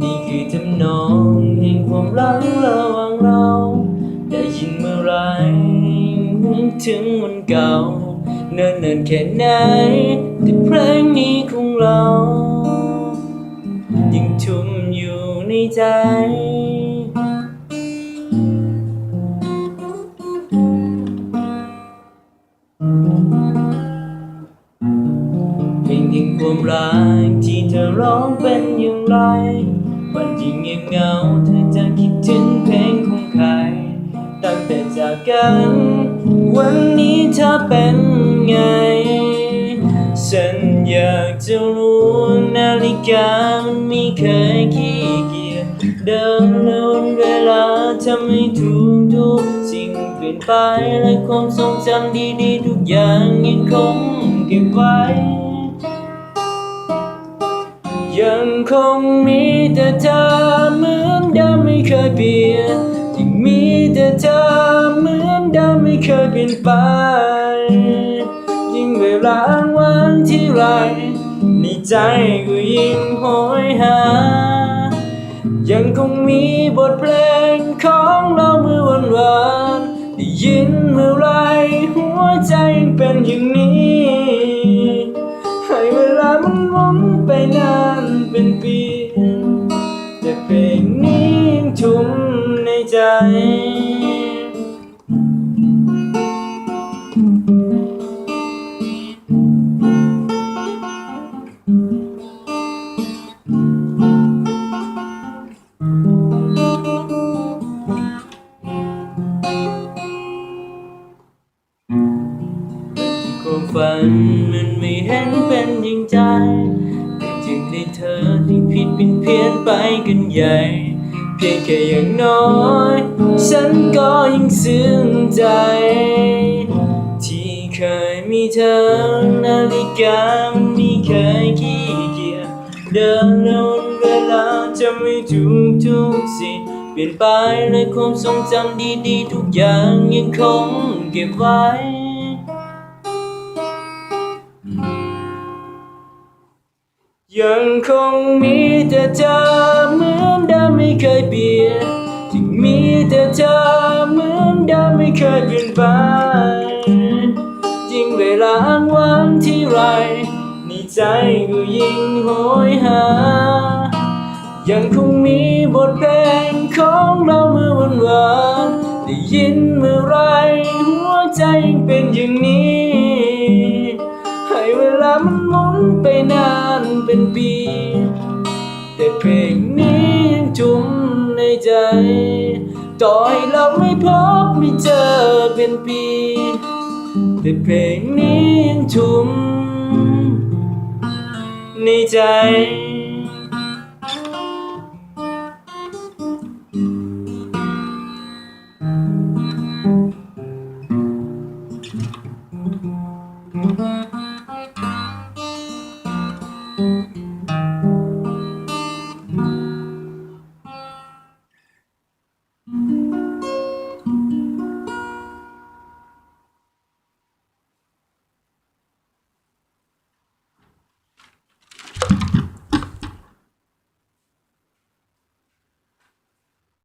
นี่คือทำนองแห่งความรักระหว่างเรา ถึงวันเก่า เนิ่นเนินๆแค่ไหนแต่เพลงนี้ของเรา ยังทุ่มอยู่ในใจเพลงแห่งความรักที่เธอร้องเป็นอย่างไรวันที่เงียบเหงาเธอจะคิดถึงเพลงของใคร ตั้งแต่จากกัน วันนี้เธอเป็นไง ฉันอยากจะรู้นาฬิกามันไม่เคยขี้เกียจเดินเร็วเวลาทำให้ทุกทุกสิ่งเปลี่ยนไปและความทรงจำดีๆทุกอย่างยังคงเก็บไว้ ยังคงมีแต่เธอเหมือนเดิมไม่เคยเปลี่ยนยังมีแต่เธอ ไป ยิ่งเวลาอ้างว้างที่ไร ในใจก็ยิ่งโหยหา ยังคงมีบทเพลงของเราเมื่อวันวานได้ยินเมื่อไรหัวใจยังเป็นอย่างนี้ ให้เวลามันหมุนไปนานเป็นปีแต่เพลงนี้ยังทุ่มในใจ ฝันมันไม่เห็นเป็นอย่างใจแต่จึงได้เธอที่ผิดเป็นเพี้ยนไปกันใหญ่ เพียงแค่อย่างน้อย ฉันก็ยังซึ้งใจ ที่เคยมีเธอนาฬิกามันไม่เคยขี้เกียจเดินเร็วเวลาจะไม่ทุกทุกสิ่งเปลี่ยนไปและความทรงจำดีๆ ทุกอย่างยังคงเก็บไว้ ยังคงมีแต่เธอเหมือนเดิมไม่เคยเปลี่ยนยังมีแต่เธอเหมือนเดิมไม่เคยเปลี่ยนไปยิ่งเวลาอ้างว้างที่ไรในใจก็ยิ่งโหยหา ยังคงมีบทเพลงของเราเมื่อวันวานได้ยินเมื่อไรหัวใจยังเป็นอย่างนี้ เป็นปี แต่เพลงนี้ยังจุ่มในใจ ต่อให้เราไม่พบไม่เจอเป็นปี แต่เพลงนี้ยังจุ่มในใจ Thank